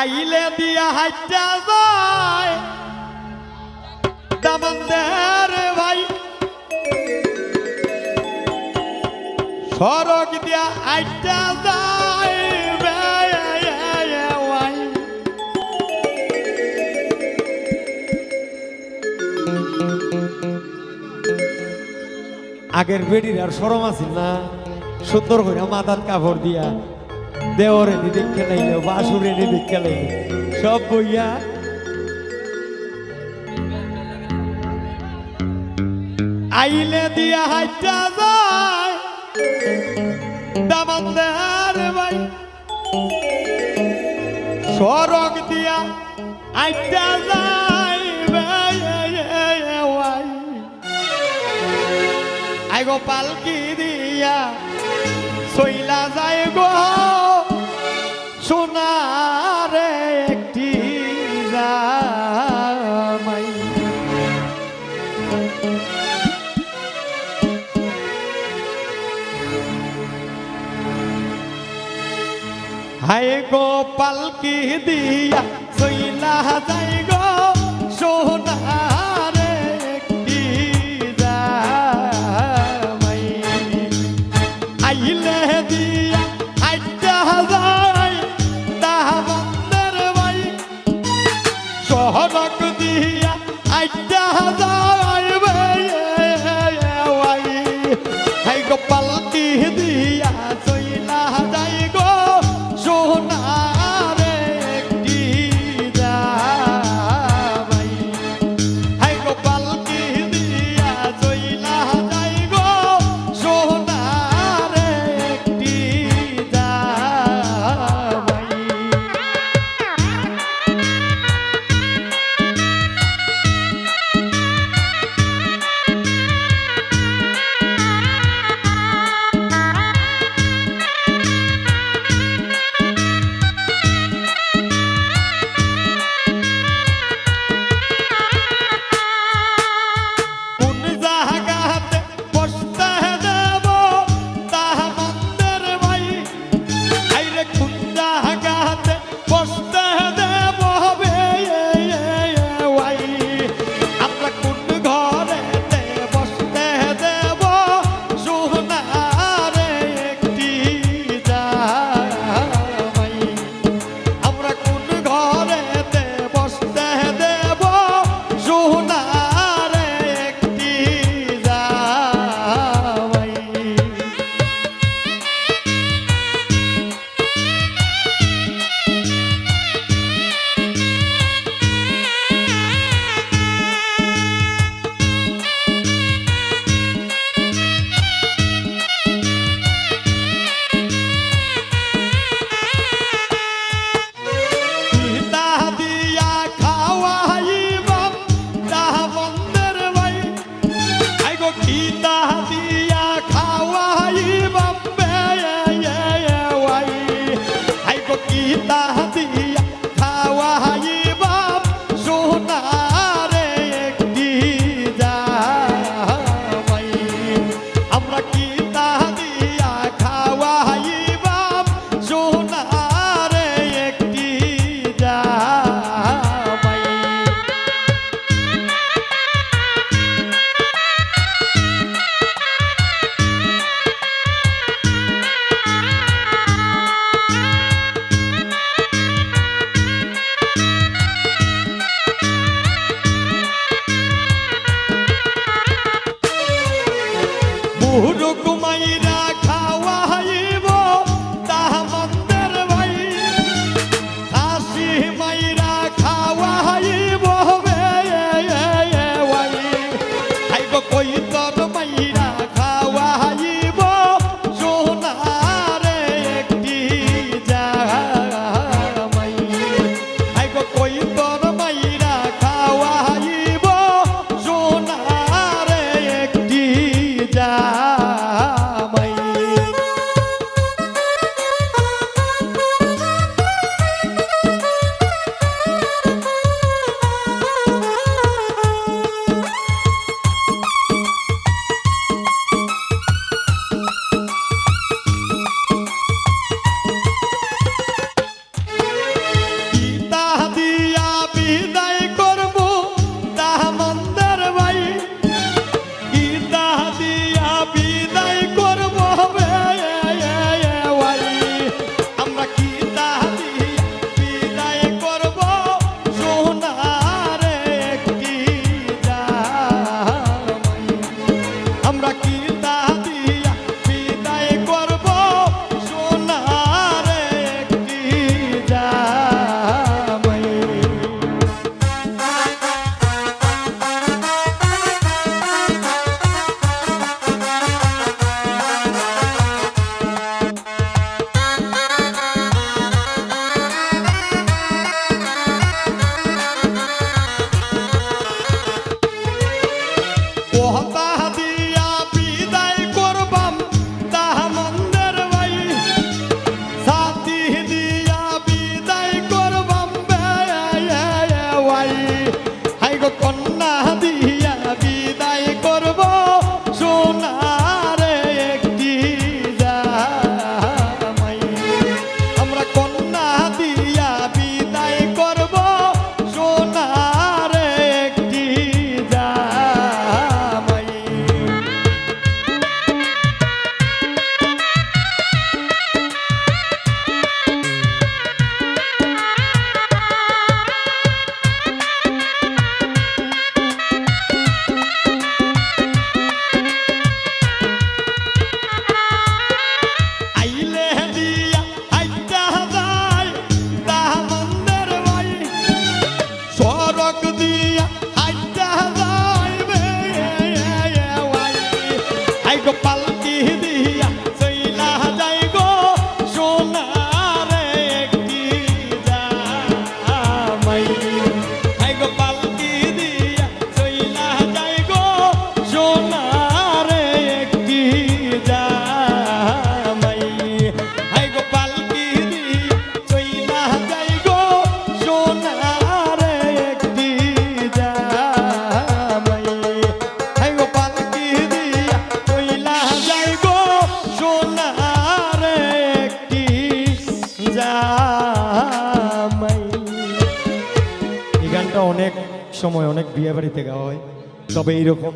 আইলে দিয়া হাইটা যায়। দামন্দের ভাই। সড়ক দিয়া আইটা যায়। আগের বেডির আর সরম আছিল না। সুন্দর করে মাথার কাপড় দিয়া দেওরে নিদিক খেলাইলো, বাসুরে নিদিক খেলাইলো, সব বইয়া। আইলে দিয়া হাইটা যায় দামান্দার ভাই সড়ক দিয়া আইটা যায় ভাই আই গো পালকি দিয়া সইলা যায় গো। হায় গো পালকি দিয়া, সইলা যায় গো সোনারে একটি জামাই। আইলে দিয়া আইটা যায় দাহাবন্দের ভাই সহরক দিয়া আইটা eu falo অনেক বিয়ে বাড়িতে গাওয়া হয়। তবে এইরকম